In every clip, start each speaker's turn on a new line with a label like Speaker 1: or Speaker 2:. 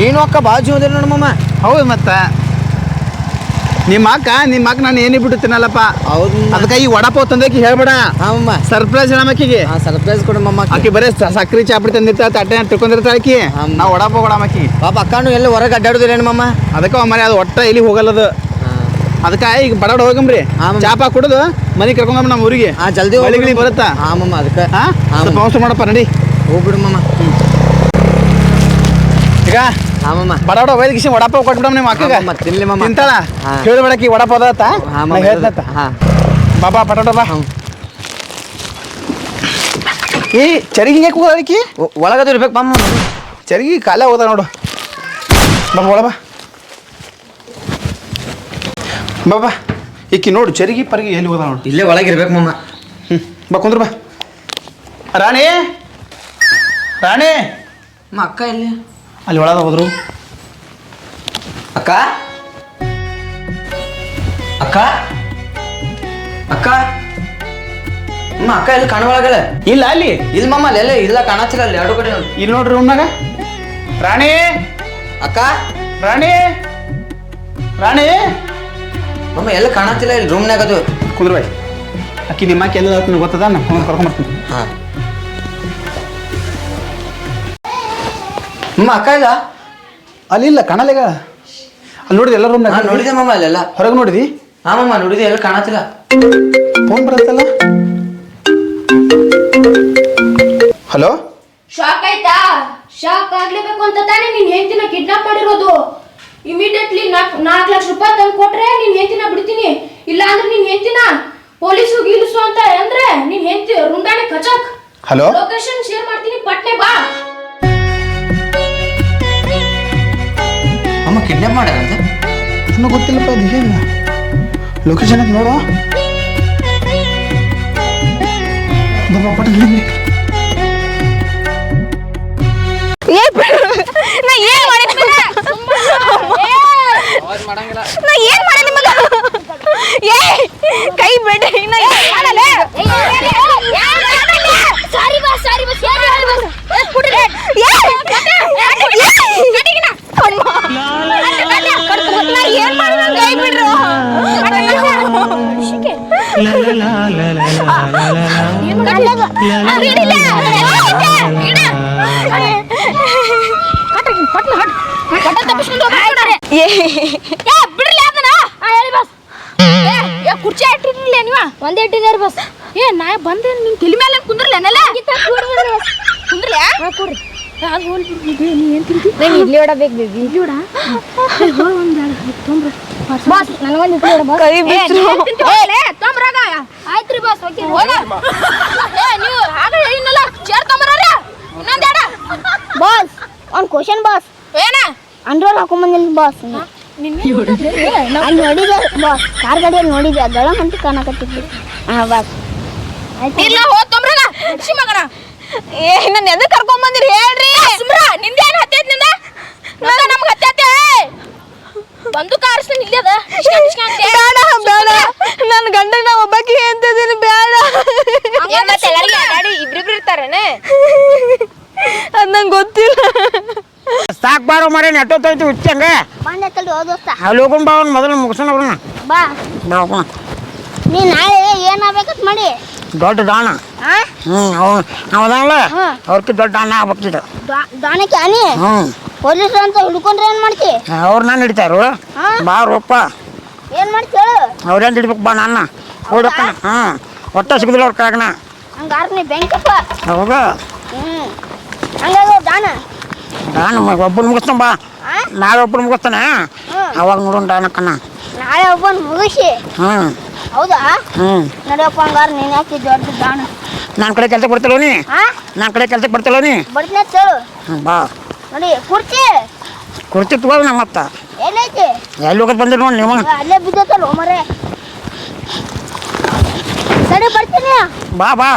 Speaker 1: ನೀನು ಅಕ್ಕ ಬಾಜು ಹೋದಿಲ್ಲ ನೋಡಮ್ಮ ಮಾಮ.
Speaker 2: ಹೌದು ಮತ್ತೆ. ನಿಮ್ಮ ಅಕ್ಕ ನಿಮ್ಮ ಅಕ್ಕ ನಾನು ಏನೇ ಬಿಟ್ಟು ತಿನ್ನಲ್ಲಪ್ಪ
Speaker 1: ಹೌದು
Speaker 2: ಅದಕ್ಕೆ ಈ ವಡಪಾವ್ ತಂದಕ್ಕೆ ಹೇಳ್ಬೇಡ.
Speaker 1: ಅಮ್ಮ ಮಾಮ.
Speaker 2: ಸರ್ಪ್ರೈಸ್ ಹೇಳಮಕ್ಕಿಗೆ
Speaker 1: ಹಾ ಸರ್ಪ್ರೈಸ್ ಕೊಡು
Speaker 2: ಅಕ್ಕಿ ಬರೀ ಸಕ್ರಿ ಚಾಪಡಿ ತಂದಿರ್ತಾಳೆ ತಟ್ಟೆ ತಿಳ್ಕೊಂಡಿರ್ತಾಳೆ
Speaker 1: ಅಕ್ಕಿ.
Speaker 2: ನಾವು ವಡಪಾವ್ ಕೊಡಮಕ್ಕಿ
Speaker 1: ಪಾಪ ಅಕ್ಕನು ಎಲ್ಲ ಹೊರಗೆ ಅಡ್ಡಾಡುದಿಲ್ಲೇನು ಮಮ್ಮ
Speaker 2: ಅದಕ್ಕೆ ಮನೆ ಅದು ಒಟ್ಟ ಇಲ್ಲಿ ಹೋಗಲ್ಲದು ಅದಕ್ಕೆ ಈಗ ಬಡ ಬಡ ಹೋಗಮ್ರಿ. ಚಾಪ ಕುಡಿದು ಮನೆ ಕರ್ಕೊಂಡ್ ನಮ್ಮ ಊರಿಗೆ.
Speaker 1: ಹಾ ಜಲ್ದಿ.
Speaker 2: ಬರುತ್ತಾ?
Speaker 1: ಹಾ ಮಾಮ ಅದಕ್ಕೆ.
Speaker 2: ಹಾಂ ಮಾಡಪ್ಪ ನಡಿ.
Speaker 1: ಹೋಗ್ಬಿಡು ಮಾಮ.
Speaker 2: ಈಗ?
Speaker 1: ಹಾ ಮಾಮ.
Speaker 2: ಬಡ ಬಡ ಒಯ್ದು ಗಿಸಿ ವಡಪಾವ್ ಕೊಟ್ಬಿಡಮ್ ನಿಮ್ಮ ಅಕ್ಕಗ.
Speaker 1: ಮಾಮ, ತಿನ್ಲಿ ಮಮ್ಮ
Speaker 2: ತಿಂತಾಳ?
Speaker 1: ಹಾ.
Speaker 2: ಹೇಳ್ಬೇಡಕಿ ವಡಪಾವ್ ಅದಾತ ನಾ ಹೇಳ್ತಂತ ಬಾಬಾ ಪಟಾಟ ಬಾ. ಈ ಚರಿಗೆ ಹಿಂಗೆ
Speaker 1: ಒ- ಒಳಗದು ಇರ್ಬೇಕು ಮಾಮ
Speaker 2: ಚರಿಗೆ ಕಾಲ ಹೋದ ನೋಡು. ಬಾಬಾ ಒಳ ಬಾ. ಬಾಬಾ ಈಕಿ ನೋಡು ಚರಿಗೆ ಪರಿಗೆ ಎಲ್ಲಿ ಹೋದ ನೋಡು.
Speaker 1: ಇಲ್ಲೇ ಒಳಗಿರ್ಬೇಕು ಮಮ್ಮ
Speaker 2: ಹ್ಞೂ ಬಾ ಕುಂದ್ರ ಬಾ. ರಾಣಿ? ರಾಣಿ?
Speaker 1: ಅಮ್ಮ ಅಕ್ಕ ಎಲ್ಲಿ?
Speaker 2: ಅಲ್ಲಿ ಒಳಗೆ ಹೋದ್ರು.
Speaker 1: ಅಕ್ಕ? ಅಕ್ಕ? ಅಕ್ಕ? ನಿಮ್ಮ ಅಕ್ಕ ಎಲ್ಲಿ ಕಾಣುವಾಗಲ್ಲ
Speaker 2: ಇಲ್ಲ ಅಲ್ಲಿ.
Speaker 1: ಇಲ್ಲ ಮಮ್ಮ ಅಲ್ಲಿ ಎಲ್ಲ ಇಲ್ಲ ಕಾಣತ್ತಿಲ್ಲ ಅಲ್ಲಿ ಎರಡು ಕಡೆ ನೋಡಿ.
Speaker 2: ಇಲ್ಲಿ ನೋಡ್ರಿ ರೂಮ್ನಾಗ. ರಾಣಿ!
Speaker 1: ಅಕ್ಕ?
Speaker 2: ರಾಣಿ! ರಾಣಿ!
Speaker 1: ಮಮ್ಮ ಎಲ್ಲ ಕಾಣತ್ತಿಲ್ಲ ಇಲ್ಲಿ ರೂಮ್ನಾಗ ಅದು
Speaker 2: ಕುಂದ್ರ ಬಾಯ್. ಅಕ್ಕಿ ನಿಮ್ಮ ಅಕ್ಕಿ ಎಲ್ಲ ಗೊತ್ತದ? ನಾನು ಕರ್ಕೊಂಬರ್ತೀನಿ.
Speaker 1: ಹಾ. ಅಮ್ಮ ಅಕ್ಕ ಇಲ್ಲ?
Speaker 2: ಅಲ್ಲಿ ಇಲ್ಲ ಕಾಣಲ್ಲ ಅಲ್ಲಿ ನೋಡಿದೆ ಎಲ್ಲ ರೂಮ್ನಾಗ
Speaker 1: ನೋಡಿದೆ ಮಾಮ ಅಲ್ಲೆಲ್ಲ.
Speaker 2: ಹೊರಗೆ ನೋಡಿದಿ?
Speaker 1: ಹಾ ಮಾಮ ನೋಡಿದೆ ಎಲ್ಲ ಕಾಣತ್ತಿಲ್ಲ.
Speaker 2: ಫೋನ್ ಬರುತ್ತಲ್ಲ? ಹಲೋ
Speaker 3: ಶಾಕ್ ಆಯ್ತಾ? ಶಾಕ್ ಆಗ್ಲೇಬೇಕು ಅಂತ ತಾನೇ ನಿನ್ ಹೆಂಡತಿನ ಕಿಡ್ನಾಪ್ ಮಾಡಿರೋದು. ಇಮಿಡಿಯೇಟ್ಲಿ ನಾಲ್ಕು ನಾಲ್ಕು ಲಕ್ಷ ರೂಪಾಯಿ ತಂದು ಕೊಟ್ರೆ ನಿನ್ ಹೆಂಡತಿನ ಬಿಡ್ತೀನಿ. ಇಲ್ಲ ಅಂದ್ರೆ ನಿನ್ ಹೆಂಡತಿನ ಪೊಲೀಸು ಗೀಲಿಸು ಅಂತ ಅಂದ್ರೆ ನಿನ್ ಹೆಂಡತಿ ರುಂಡಾಣೆ ಕಚಕ್.
Speaker 2: ಹಲೋ
Speaker 3: ಲೊಕೇಶನ್ ಶೇರ್ ಮಾಡ್ತೀನಿ ಪಟ್ನೆ ಬಾ.
Speaker 1: ಅಮ್ಮ ಕಿಡ್ನಾಪ್ ಮಾಡ್ಯಾರಂತೆ?
Speaker 2: ಇನ್ನೂ ಗೊತ್ತಿಲ್ಲಪ್ಪ ಅದು ಏನಿಲ್ಲ ಲೊಕೇಶನ್ ಅಂತ ನೋಡು
Speaker 4: ಏ. ಬಿಡ್ರಿ
Speaker 3: ಅದನ್ನ. ಹೇಳಿ ಬಸ್ ಏ ಏ ಕುರ್ಚಿ ಇಟ್ಟಿರ್ಲಿಲ್ಲ ನೀವ? ಒಂದೇ ಇಟ್ಟಿದ್ದಾರೆ ಬಸ್ ಏ ನಾ ಬಂದೆ ನಿನ್ ತಲೆ ಮೇಲೆ ಕುಂದ್ರಲೇನಲ್ಲ ಕುಂದ್ರಲ ಕೊಡ್ರಿ. ಅದು ಹೋಲ್ ಬಿಡ್ರಿ. ನೀ ಏನು ತಿಂತಿ ನಂಗೆ ಇಡ್ಲಿ ವಡ ಬೇಕು ಬೇಬಿ. ಇಡ್ಲಿ ವಡ? ಹೋಲ್ ಒಂದ್ ತೊಂಬ್ರ. ಬಾಸ್ ನನಗೊಂದು ಇಡ್ಲಿ ವಡ ಬಾಸ್
Speaker 4: ಕೈ ಬಿಟ್ರು.
Speaker 3: ತೊಂಬ್ರಾಗ ಆಯ್ತ್ರಿ ಬಾಸ್ ಓಕೆ ಹೋಗ. ಏ ನೀವು ಹಾಗೆ ಚೇರ್ ಇನ್ನೊಂದ್
Speaker 5: ಬಾಸ್ ಅವ್ನ್ ಕ್ವಶನ್ ಬಾಸ್
Speaker 3: ಏನ
Speaker 5: ಹಾಕೊಂಡ್ ಹಾಕೊಂಬಂದಿಲ್ಲ ಬಾಸ್ ಅಲ್ಲಿ ನೋಡಿದೆ ಬಾಸ್ ಕಾರ್ ಗಾಡಿಯಲ್ಲಿ ನೋಡಿದೆ. ಅದೊಳ ಮಂತಿ ಕಾಣಕತ್ತಿದ್ವಿ ಹಾ ಬಾಸ್
Speaker 3: ಇಲ್ಲ ಹೋದ್ ತೊಂಬ್ರಾಗ. ಖುಷಿ
Speaker 4: ಏ ನನ್ನ ಎದಕ್ ಕರ್ಕೊಂಡ್ ಬಂದಿರಿ ಹೇಳ್ರಿ
Speaker 3: ಸುಮ್ರ ನಿಂದೇನ್ ಹತ್ತೈತ್ನಿಂದ ನಂದ ನಮ್ಗ್ ಹತ್ತೈತೆ ಬಂದು ಕಾರಿಸ್ತೀನಿ ಇಲ್ಲೇ ಅದ ಇಸ್ಕೊಂಡ್ ಇಸ್ಕೊಂಡ್ ಅಂತ ಹೇಳಿ.
Speaker 4: ಬೇಡ ಬೇಡ ನನ್ನ ಗಂಡ ನಾ ಒಬ್ಬಾಕಿ ಅಂತಿದ್ದೀನಿ ಬೇಡ
Speaker 3: ಗಾಡಿ ಇಬ್ರಿಬ್ರು ಇರ್ತಾರೇನೆ
Speaker 4: ಅದ್ ನಂಗೆ ಗೊತ್ತಿಲ್ಲ
Speaker 6: ಸಾಕ್ ಬಾರೋ ಮರೆ ನೆಟ್ಟೋತೈತಿ ಹುಚ್ಚಂಗ
Speaker 5: ಬಂದೆ ತಡಿ ಓ ದೋಸ್ತ.
Speaker 6: ಅಲ್ಲಿ ಹೋಗೋಣ ಬಾ ಅವ್ನು ಮೊದಲು ಮುಗಿಸೋಣ ಅವ್ರನ್ನ
Speaker 5: ಬಾ.
Speaker 6: ಬಾ
Speaker 5: ನೀ ನಾಳೆ ಏನಾಗ್ಬೇಕಂತ ಮಾಡಿ.
Speaker 6: ದೊಡ್ಡ ದಾನ.
Speaker 5: ಹಾ
Speaker 6: ಹ್ಞೂ ಅವ ಅವನಲ್ಲ
Speaker 5: ಹಾ.
Speaker 6: ಅವ್ರಕ್ಕೆ ದೊಡ್ಡ ಅಣ್ಣ ಆಗ್ಬೇಕಿದ.
Speaker 5: ದಾನಕ್ಕೆ ಅನಿ
Speaker 6: ಹ್ಞೂ
Speaker 5: ಪೊಲೀಸ್ ಅಂತ ಹಿಡ್ಕೊಂಡ್ರೆ ಏನು ಮಾಡ್ತಿ?
Speaker 6: ಅವ್ರು ನಾನು ಹಿಡಿತಾರು.
Speaker 5: ಹಾ?
Speaker 6: ಬಾ ರೂಪ
Speaker 5: ಏನು ಮಾಡ್ತಿ ಹೇಳು.
Speaker 6: ಅವ್ರೇನು ಹಿಡಿಬೇಕು ಬಾ ನನ್ನ ಓಡಕ್ಕಣ ಹಾಂ ಹೊಟ್ಟೆ ಸಿಗುದಿಲ್ಲ ಅವ್ರ ಕಾಗಣ
Speaker 5: ಹಂಗಾರ ನೀ ಬೆಂಕಪ್ಪ.
Speaker 6: ಹೌದಾ
Speaker 5: ಹ್ಮ್. ಹಂಗಾಗ ದಾನ.
Speaker 6: ನಾನು ಒಬ್ಬನ ಮುಗಿಸ್ತಾನ ಬಾ. ನಾಳೆ ಒಬ್ಬನ ಮುಗಿಸ್ತಾನೆ. ಅವಾಗ ನೋಡೋಣ ದಾನಕ್ಕನ
Speaker 5: ನಾಳೆ ಒಬ್ಬನ್ ಮುಗಿಸಿ.
Speaker 6: ಹ್ಞೂ
Speaker 5: ಹೌದಾ?
Speaker 6: ಹ್ಞೂ
Speaker 5: ನಡೆಯಪ್ಪ ಹಂಗಾರ ನೀನು ಯಾಕೆ ದೊಡ್ಡ ದಾನ
Speaker 6: ನನ್ನ ಕಡೆ ಕೆಲಸ ಬರ್ತಿಲ್ಲ ನೀ? ನನ್ನ ಕಡೆ ಕೆಲ್ಸಕ್ಕೆ ಬರ್ತಿಲ್ಲ ನೀ?
Speaker 5: ಬರ್ತೀನಿ ಹೇಳು.
Speaker 6: ಹ್ಞೂ ಬಾ.
Speaker 5: ನೋಡಿ ಕುರ್ಚಿ.
Speaker 6: ಕುರ್ಚಿ ತಗೋ ನಮ್ಮ ಮತ್ತೆ
Speaker 5: ಎಲ್ಲೈತಿ
Speaker 6: ಎಲ್ಲಿ ಹೋಗೋದು ಬಂದಿರಿ ನೋಡಿ ನೀವು.
Speaker 5: ಅಲ್ಲೇ ಬಿದ್ದೈತಲ್ಲ ಮರೆ. ಸರಿ ಬರ್ತೀನಿ.
Speaker 6: ಬಾ ಬಾ.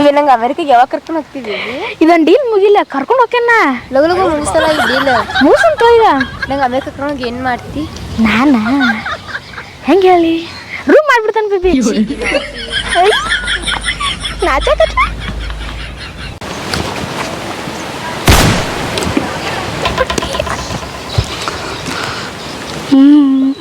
Speaker 4: ಇವೆ ನಂಗೆ ಅಮೆರಿಕಾಗೆ ಯಾವಾಗ ಕರ್ಕೊಂಡು ಹೋಗ್ತೀವಿ ಇದೊಂದು ಡೀಲ್ ಮುಗಿಲ್ಲ ಕರ್ಕೊಂಡು ಹೋಗ್ತೇನ
Speaker 5: ಲಗು ಲಗು ಮುಗಿಸ್ತಲ್ಲ ಈ ಡೀಲ್
Speaker 4: ಮುಗಿಸಂತ ಈಗ.
Speaker 5: ನಂಗೆ ಅಮೇರಿಕಾ ಕರ್ಕೊಂಡು ಹೋಗಿ ಏನು ಮಾಡ್ತಿ?
Speaker 4: ನಾನು? ಹೆಂಗೆ ಹೇಳಿ? ರೂಮ್ ಮಾಡ್ಬಿಡ್ತಾನೆ ಬಿಬಿ. ನಾಚ ಹ್ಞೂ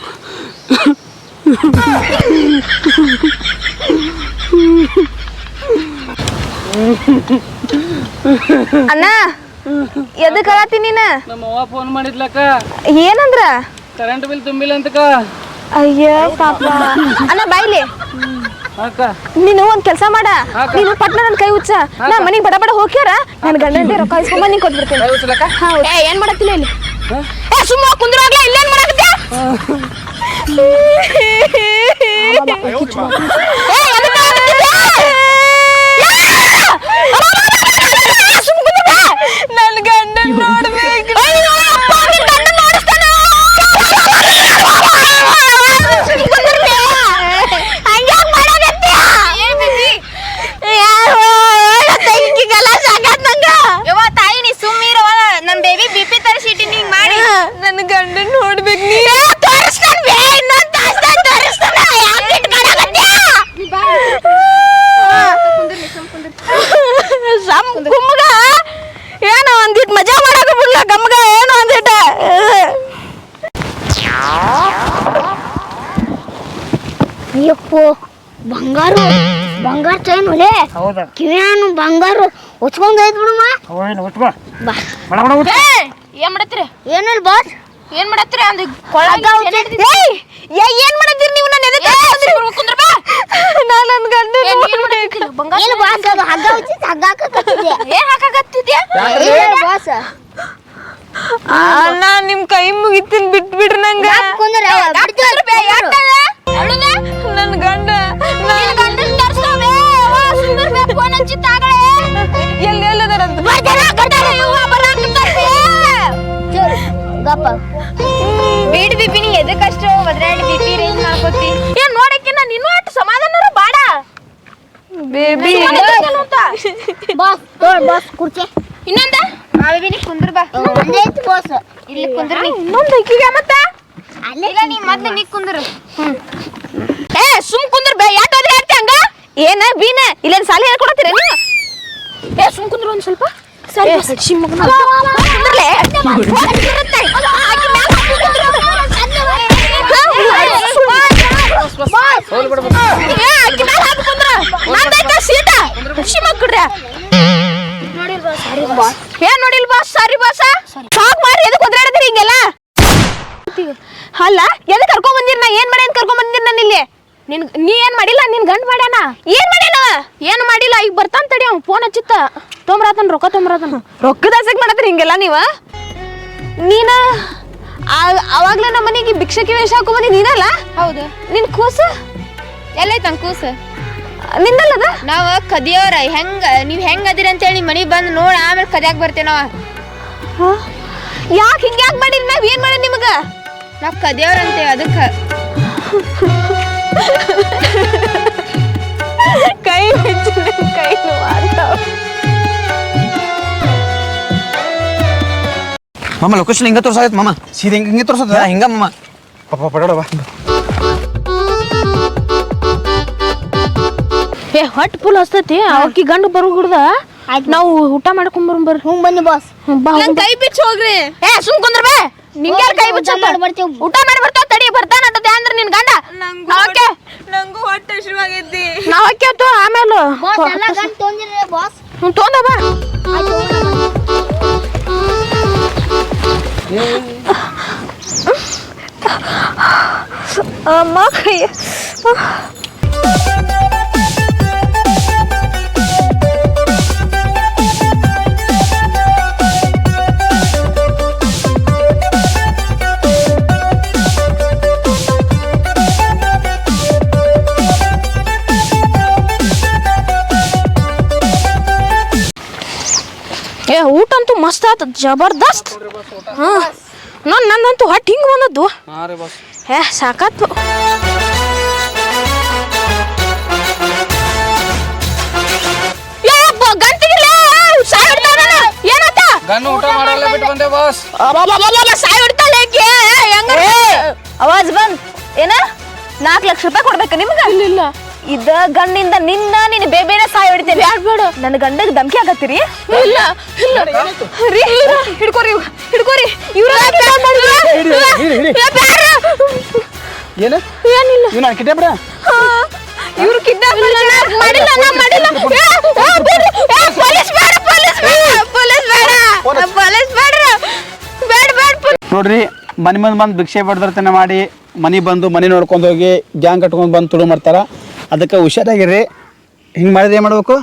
Speaker 4: ಅಣ್ಣ ಎದಕ್ಕೆ ಅಳತಿ ನೀನು?
Speaker 7: ನಮ್ಮ ಅವ್ವ ಫೋನ್ ಮಾಡಿದ್ಲಕ್ಕ.
Speaker 4: ಏನಂದ್ರ?
Speaker 7: ಕರೆಂಟ್ ಬಿಲ್ ತುಂಬಿಲ್ಲ ಅಂತಕ
Speaker 4: ಅಯ್ಯ ಪಾಪ. ಅಣ್ಣ ಬಾಯ್ಲಿ ನೀನು ಒಂದ್ ಕೆಲಸ ಮಾಡ. ನೀನು ಪಟ್ನ ನನ್ ಕೈ ಉಚ್ಚ. ನಾ ಮನಿಗ್ ಬಡ ಬಡ ಹೋಗ್ಯಾರ. ನನ್ ಗಂಡಂತೆ ರೊಕ್ಕ ಇಸ್ಕೊಂಡ್ ಬಂದ್ ನಿಂಗ್ ಕೊಟ್ಬಿಡ್ತೇನೆ. ಏನ್ ಮಾಡತ್ತಿಲ್ಲ ಇಲ್ಲಿ? ಏ ಸುಮ್ಮ ಕುಂದ್ರಾಗ್ಲ ಇಲ್ಲೇನ್ ಮಾಡಕತ್ಯ ಏ, ಎದಕ್ ಅಳಕತ್ತೀಯ? ಯಾ! ಸುಮ್ ಕುಂದ್ರ ಬಾ. ನನ್ ಗಂಡನ್ ನೋಡ್ಬೇಕು ಅಯ್ಯೋ, ಅಪ್ಪ, ನಿನ್ ಗಂಡನ್ ನೋಡಿಸ್ತಾನ. ಸುಮ್ ಕುಂದ್ರ ಬೇ. ಹಂಗ್ಯಾಕ್ ಮಾಡಕತ್ತೀಯ? ಯಾರೋ ಹೇಳೋ ತಂಗಿಗೆಲ್ಲ ಸಾಕಾತ್ ನಂಗ.
Speaker 3: ಯವ್ವ ತಾಯಿ ನೀ ಸುಮ್ಮೀರವ ನಮ್ ಬೇಬಿ ಬಿ ಪಿ ತರಿಸಿಟ್ಟಿ ನೀಂಗ್ ಮಾಡಿ
Speaker 4: ನನ್ ಗಂಡನ್ ನೋಡ್ಬೇಕು. ನೀ ಗುಮ್ಗ ಏನೋ ಒಂದಿಟ್ ಮಜಾ ಮಾಡಕ ಬಿಡ್ಲ ಗಮ್ಗ ಏನೋ ಒಂದಿಟ.
Speaker 5: ಅಯ್ಯಪ್ಪೋ ಬಂಗಾರ ಬಂಗಾರ ಚೈನ್ ಒಲೆ.
Speaker 6: ಹೌದಾ?
Speaker 5: ಕಿವಿಯಾನು ಬಂಗಾರ. ಹೊಚ್ಕೊಂಡ್ ಹೋಯ್ತು ಬಿಡಮ್ಮ ಬಾ.
Speaker 6: ಬಡ ಬಡ ಉಟ್
Speaker 3: ಏನ್ ಮಾಡತ್ರಿ
Speaker 5: ಏನಿಲ್ಲ ಬಾಸ್.
Speaker 3: ಏನ್ ಮಾಡತ್ರಿ ಅಂದ್
Speaker 4: ಏಯ್! ಏ ಏನ್ ಮಾಡತ್ತೀರಿ ನೀವು? ನನ್ನ ಎದಕ್ಕೆ
Speaker 3: ಕುಂದ್ರ ಬಾ.
Speaker 4: ನಾ ನನ್ ಗಂಡ
Speaker 3: ಏನ್ ಬಂಗಾರ
Speaker 5: ಏನು ಬಾಸ್ ಅದು? ಹಗ್ಗ ಹಚ್ಚಿ ಹಗ್ಗ ಹಾಕಕತ್ತಿದ್ದೆ
Speaker 3: ಏನ್ ಹಾಕಾಗತ್ತಿದ್ಯಾ
Speaker 5: ಏನು ಬಾಸ್.
Speaker 4: ಅಣ್ಣ ನಿಮ್ ಕೈ ಮುಗಿತೀನಿ ಬಿಟ್ ಬಿಡ್ರಿ ನಂಗ
Speaker 5: ಕುಂದ್ರ?
Speaker 4: ನನ್ ಗಂಡ
Speaker 3: ನಿನ್ ಗಂಡನ್ ತರ್ಸ್ತಾವೆ ವಾ ಸುಂದರ್ ಬೇ ಫೋನ್ ಹಚ್ಚಿ ತಾಗಳೆ.
Speaker 4: ಎಲ್ಲಿ ಎಲ್ಲದಾರ
Speaker 3: ಬರ್ತಾರ?
Speaker 5: ಗಪ್ಪ.
Speaker 3: ಬೀಡ್ ಬಿಪಿ ನೀ ಎದಕ್ಕಷ್ಟು ಒದ್ರಾಡಿ ಬಿಪಿ ರೇಂಜ್ ಮಾಡ್ಕೋತಿ ಏನ್ ನೋಡಕ್ಕೆ ನಾನು ಇನ್ನೂ ಅಷ್ಟು ಸಮಾಧಾನ ಬಾಡ.
Speaker 4: ಬೇಬಿ.
Speaker 5: ಬಾಸ್ ತೋಳ್ ಬಾಸ್ ಕುರ್ಚಿ.
Speaker 3: ಇನ್ನೊಂದ? ಆ ಬೇಬಿ ನೀ ಕುಂದ್ರ ಬಾ.
Speaker 5: ಒಂದೇ ಐತಿ ಬಾಸ್
Speaker 3: ಇಲ್ಲಿ ಕುಂದ್ರ ನೀ.
Speaker 4: ಇನ್ನೊಂದು ಇಕ್ಕಿಗೆ ಮತ್ತ?
Speaker 5: ಅಲ್ಲೇ
Speaker 3: ಇಲ್ಲ ನೀ ಮತ್ತೆ ನೀ ಕುಂದ್ರ.
Speaker 4: ಏ ಸುಮ್ ಕುಂದ್ರ ಬೇ ಯಾಕೆ ಹೋದ್ರೆ ಹೇಳ್ತಿ ಹಂಗ? ಏನ ಬೀನ ಇಲ್ಲೇನ್ ಸಾಲಿ ಹೇಳ್ಕೊಡತ್ತೀರ ನೀ
Speaker 3: ಏ ಸುಮ್ ಕುಂದ್ರ ಒಂದ್ ಸ್ವಲ್ಪ. ಸರಿ
Speaker 4: ಕುಂದ್ರಲೆ ಏನ್ ನೋಡಿಲ್ ಬಾಸ್ ಸಾರಿ ಬಾಸ ಸಾಕ್ ಮಾಡಿ ಎದಕ್ ಒದ್ರಾಡತ್ತೀರಿ ಹಿಂಗೆಲ್ಲ ಅಲ್ಲ ಎದಕ್ ಕರ್ಕೊಂಡ್ ಬಂದಿರ್ ನಾ ಏನ್ ಮಾಡಿ ಅಂತ ಕರ್ಕೊಂಡ್ ಬಂದಿರ್ ನಾನು ಇಲ್ಲಿ
Speaker 3: ನಿನ್ ನೀ ಏನ್ ಮಾಡಿಲ್ಲ? ನಿನ್ ಗಂಡ ಮಾಡ್ಯಾನ?
Speaker 4: ಏನ್ ಮಾಡಿಲ್ಲ?
Speaker 3: ಏನ್ ಮಾಡಿಲ್ಲ? ಈಗ ಬರ್ತಾನ ತಡಿ ಅವ್ನ್ ಫೋನ್ ಹಚ್ಚಿತ್ತ. ತೊಂಬರತನ ರೊಕ್ಕ ತೊಂಬರತನ.
Speaker 4: ರೊಕ್ಕದ ಆಸೆಗ್ ಮಾಡತ್ರಿ ಹಿಂಗೆಲ್ಲ ನೀವ? ನೀನ ಆ- ಅವಾಗ್ಲೇ ನಮ್ಮ ಮನೆಗೆ ಭಿಕ್ಷಕಿ ವೇಷ ಹಾಕೊ ಬಂದಿ ನೀನಲ್ಲ?
Speaker 3: ಹೌದು.
Speaker 4: ನಿನ್ ಕೂಸ?
Speaker 3: ಎಲ್ಲೈತ್ ಕೂಸು?
Speaker 4: ನಿಂದಲ್ಲದ
Speaker 3: ನಾವು ಕದಿಯೋರ ಹೆಂಗ ನೀವ್ ಹೆಂಗ್ ಅದಿರಿ ಅಂತೇಳಿ ಮನಿ ಬಂದ್ ನೋಡ ಆಮೇಲೆ ಕದಿಯಾಕ್ ಬರ್ತೇವ್ ನಾವ.
Speaker 4: ಯಾಕೆ ಹಿಂಗ್ಯಾಕ್ ಮಾಡಿಲ್ಲ ನಾವ್ ಏನ್ ಮಾಡಿ ನಿಮಗ?
Speaker 3: ನಾವ್ ಕದಿಯೋರ್ ಅಂತೇವ್ ಅದಕ್ಕ.
Speaker 4: ಕೈ ಬಿಚ್ಚು ನನ್ ಕೈ.
Speaker 2: ಮಾಮ ಲೊಕೇಶನ್ ಹಿಂಗ ತೋರ್ಸಾಗೈತ್ ಮಾಮ? ಸೀರೆ ಹಿಂಗ ಹಿಂಗೆ ತೋರ್ಸದ? ಹಿಂಗ ಮಾಮ? ಪಾಪ ಬಾ.
Speaker 3: ಏ ಹೊಟ್ ಫುಲ್ ಹಸ್ತತಿ. ಅವಕ್ಕಿ ಗಂಡು ಬರು ಹಿಡ್ದ
Speaker 5: ಆಯ್ತು.
Speaker 3: ನಾವು ಊಟ ಮಾಡ್ಕೊಂಡ್ ಬರ್ರಿ.
Speaker 5: ಹ್ಞೂ ಬನ್ನಿ ಬಾಸ್
Speaker 3: ಬಾ
Speaker 4: ನನ್ ಕೈ ಬಿಚ್ಚಿ ಹೋಗ್ರಿ. ಏ ಸುಮ್ ಕುಂದ್ರ ಬೇ ನಿಂಗೆ ಕೈ ಬಿಚ್ಚ
Speaker 5: ಊಟ ಮಾಡಿ ಬರ್ತೀವಿ.
Speaker 4: ಊಟ ಮಾಡಿ ಬರ್ತಾವ ತಡಿ ಬರ್ತಾನ ಅಂತ ಅಂದ್ರೆ ನಿನ್ ಗಂಡ.
Speaker 8: ಹೊಟ್ಟೆ ಶುರುವಾಗೈತಿ
Speaker 3: ನಾವ್ ಹಾಕ್ಯಾತು ಆಮೇಲೆ
Speaker 5: ಬಾಸ್ ಎಲ್ಲ ಗಂಟು ತೊಂದಿರಿ ಬಾಸ್
Speaker 3: ತೊಂದ ಬಾ
Speaker 4: ಅಮ್ಮ
Speaker 3: ಆತ ಜಬರ್ದಸ್ತ್. ಹಾ. ನೋಡ್ ನಂದಂತೂ ಹೊಟ್ಟೆ ಹಿಂಗೆ ಬಂದದ್ದು.
Speaker 7: ಹೇ
Speaker 4: ಸಾಕತ್ತು
Speaker 7: ಗನ್ನು ಊಟ ಮಾಡಲ್ಲ ಬಿಟ್ಟು ಬಂದೆ ಬಾಸ್
Speaker 4: ಸಾಯ್ ಬಿಡ್ತಾಳೆ ಅವಾಜ್ ಬಂದ್. ಏನ? ನಾಲ್ಕು ಲಕ್ಷ ರೂಪಾಯಿ ಕೊಡ್ಬೇಕು ನಿಮ್ಗೆ?
Speaker 3: ಇಲ್ಲ.
Speaker 4: ಇದ ಗಂಡಿಂದ ನಿನ್ನ ನಿನ್ನ ಬೇಬೇನ ಸಾಯ್ ಹೊಡಿತೇನೆ. ಬೇಡ ನನ್ನ ಗಂಡಗ್ ಧಮ್ಕಿ ಆಗತ್ತೀರಿ? ಇಲ್ಲ ಇಲ್ಲ. ರೀ. ಹಿಡ್ಕೋರಿ ಇವ್- ಹಿಡ್ಕೋರಿ. ಇವ್ರ
Speaker 2: ಏನು?
Speaker 3: ಏನಿಲ್ಲ.
Speaker 2: ಇವ್ ನಾನು
Speaker 4: ಇವ್ರು ಕಿಡ್ನಾಪ್ ಮಾಡಿಲ್ಲ ಮಾಡಿಲ್ಲ. ನಾ ಮಾಡಿಲ್ಲ ಏ, ಏ, ಬಿಡ್ರಿ. ಏ, ಪೊಲೀಸ್ ಬೇಡ ಪೊಲೀಸ್ ಬೇಡ ಪೊಲೀಸ್ ಬೇಡ. ಪೊಲೀಸ್. ಬೇಡ್ರಿ ಬೇಡ. ಬೇಡ ಪೊಲೀಸ್.
Speaker 2: ನೋಡ್ರಿ ಮನೆ ಮುಂದೆ ಬಂದು ಭಿಕ್ಷೆ ಬಡ್ದರ್ತನ ಮಾಡಿ ಮನೆ ಬಂದು ಮನೆ ನೋಡ್ಕೊಂಡು ಹೋಗಿ ಗ್ಯಾಂಗ್ ಕಟ್ಕೊಂಡು ಬಂದು ತುಳು ಮಾಡ್ತಾರ. ಅದಕ್ಕೆ ಹುಷಾರಾಗಿರ್ರಿ. ಹಿಂಗೆ ಮಾಡಿದ್ರೆ ಏನು ಮಾಡ್ಬೇಕು?